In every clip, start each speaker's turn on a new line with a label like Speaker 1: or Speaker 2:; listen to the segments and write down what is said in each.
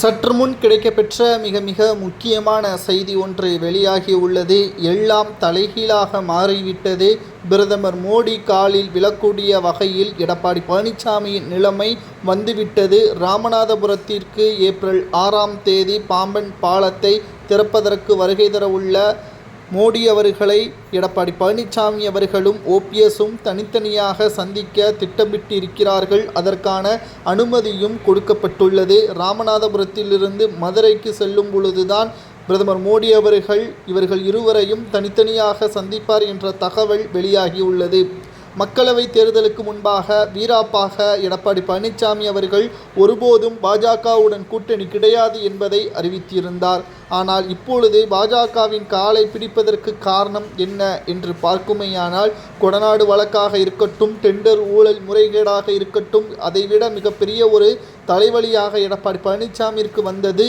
Speaker 1: சற்று முன் கிடைக்கப்பெற்ற மிக மிக முக்கியமான செய்தி ஒன்று வெளியாகி உள்ளது. எல்லாம் தலைகீழாக மாறிவிட்டது. பிரதமர் மோடி காலில் விழக்கூடிய வகையில் எடப்பாடி பழனிசாமியின் நிலைமை வந்துவிட்டது. ராமநாதபுரத்திற்கு ஏப்ரல் ஆறாம் தேதி பாம்பன் பாலத்தை திறப்பதற்கு வருகை தரவுள்ள மோடி அவர்களை எடப்பாடி பழனிசாமி அவர்களும் ஓபிஎஸும் தனித்தனியாக சந்திக்க திட்டமிட்டிருக்கிறார்கள். அதற்கான அனுமதியும் கொடுக்கப்பட்டுள்ளது. ராமநாதபுரத்திலிருந்து மதுரைக்கு செல்லும் பொழுதுதான் பிரதமர் மோடி அவர்கள் இவர்கள் இருவரையும் தனித்தனியாக சந்திப்பார் என்ற தகவல் வெளியாகியுள்ளது. மக்களவை தேர்தலுக்கு முன்பாக வீராப்பாக எடப்பாடி பழனிசாமி அவர்கள் ஒருபோதும் பாஜகவுடன் கூட்டணி கிடையாது என்பதை அறிவித்திருந்தார். ஆனால் இப்பொழுது பாஜகவின் காலை பிடிப்பதற்கு காரணம் என்ன என்று பார்க்குமேயானால் கொடநாடு வழக்காக இருக்கட்டும் டெண்டர் ஊழல் முறைகேடாக இருக்கட்டும் அதைவிட மிகப்பெரிய ஒரு தலைவலியாக எடப்பாடி பழனிசாமிற்கு வந்தது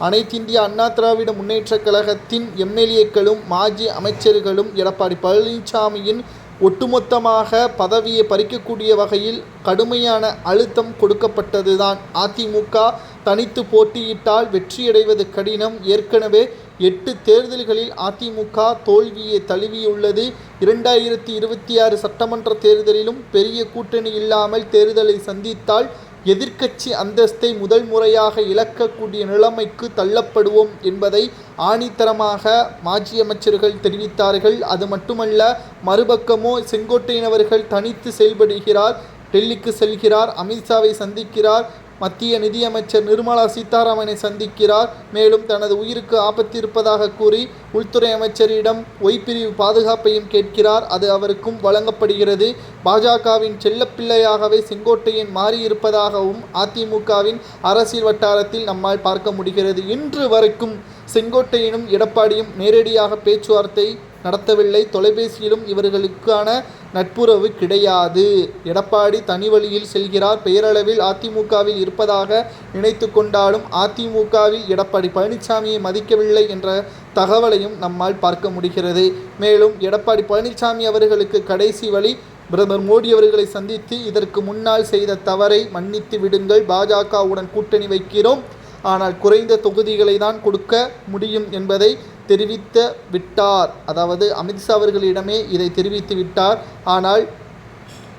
Speaker 1: அனைத்திந்திய அண்ணா திராவிட முன்னேற்றக் கழகத்தின் எம்எல்ஏக்களும் மாஜி அமைச்சர்களும் எடப்பாடி பழனிசாமியின் ஒட்டுமொத்தமாக பதவியை பறிக்கக்கூடிய வகையில் கடுமையான அழுத்தம் கொடுக்கப்பட்டதுதான். அதிமுக தனித்து போட்டியிட்டால் வெற்றியடைவது கடினம். ஏற்கனவே எட்டு தேர்தல்களில் அதிமுக தோல்வியை தழுவியுள்ளது. இரண்டாயிரத்தி இருபத்தி ஆறு சட்டமன்ற தேர்தலிலும் பெரிய கூட்டணி இல்லாமல் தேர்தலை சந்தித்தால் எதிர்க்கட்சி அந்தஸ்தை முதல் முறையாக இழக்கக்கூடிய நிலைமைக்கு தள்ளப்படுவோம் என்பதை ஆணித்தரமாக மாஜி அமைச்சர்கள் தெரிவித்தார்கள். அது மட்டுமல்ல மறுபக்கமோ செங்கோட்டையினவர்கள் தனித்து செயல்படுகிறார் டெல்லிக்கு செல்கிறார் அமித்ஷாவை சந்திக்கிறார் மத்திய நிதியமைச்சர் நிர்மலா சீதாராமனை சந்திக்கிறார். மேலும் தனது உயிருக்கு ஆபத்து இருப்பதாக கூறி உள்துறை அமைச்சரிடம் ஒய்பிரிவு பாதுகாப்பையும் கேட்கிறார். அது அவருக்கும் வழங்கப்படுகிறது. பாஜகவின் செல்லப்பிள்ளையாகவே செங்கோட்டையன் மாறியிருப்பதாகவும் அதிமுகவின் அரசியல் வட்டாரத்தில் நம்மால் பார்க்க முடிகிறது. இன்று வரைக்கும் செங்கோட்டையனும் எடப்பாடியும் நேரடியாக பேச்சுவார்த்தை நடத்தவில்லை. தொலைபேசியிலும் இவர்களுக்கான நட்புறவு கிடையாது. எடப்பாடி தனி வழியில் செல்கிறார். பெயரளவில் அதிமுகவில் இருப்பதாக நினைத்து கொண்டாலும் அதிமுகவில் எடப்பாடி பழனிசாமியை மதிக்கவில்லை என்ற தகவலையும் நம்மால் பார்க்க முடிகிறது. மேலும் எடப்பாடி பழனிசாமி அவர்களுக்கு கடைசி வழி பிரதமர் மோடி அவர்களை சந்தித்து இதற்கு முன்னால் செய்த தவறை மன்னித்து விடுங்கள். பாஜகவுடன் கூட்டணி வைக்கிறோம். ஆனால் குறைந்த தொகுதிகளை தான் கொடுக்க முடியும் என்பதை தெரிவித்து விட்டார். அதாவது அமித்ஷா அவர்களிடமே இதை தெரிவித்து விட்டார். ஆனால்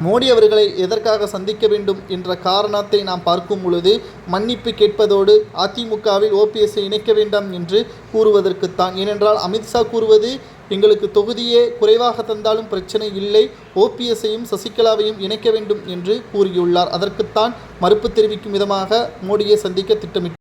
Speaker 1: மோடி அவர்களை எதற்காக சந்திக்க வேண்டும் என்ற காரணத்தை நாம் பார்க்கும் பொழுது மன்னிப்பு கேட்பதோடு அதிமுகவில் ஓபிஎஸ்ஸை இணைக்க வேண்டாம் என்று கூறுவதற்குத்தான் ஏனென்றால் அமித்ஷா கூறுவது எங்களுக்கு தொகுதியே குறைவாக தந்தாலும் பிரச்சனை இல்லை ஓபிஎஸ்ஸையும் சசிகலாவையும் இணைக்க வேண்டும் என்று கூறியுள்ளார். அதற்குத்தான் மறுப்பு தெரிவிக்கும் விதமாக மோடியை சந்திக்க திட்டமிட்டார்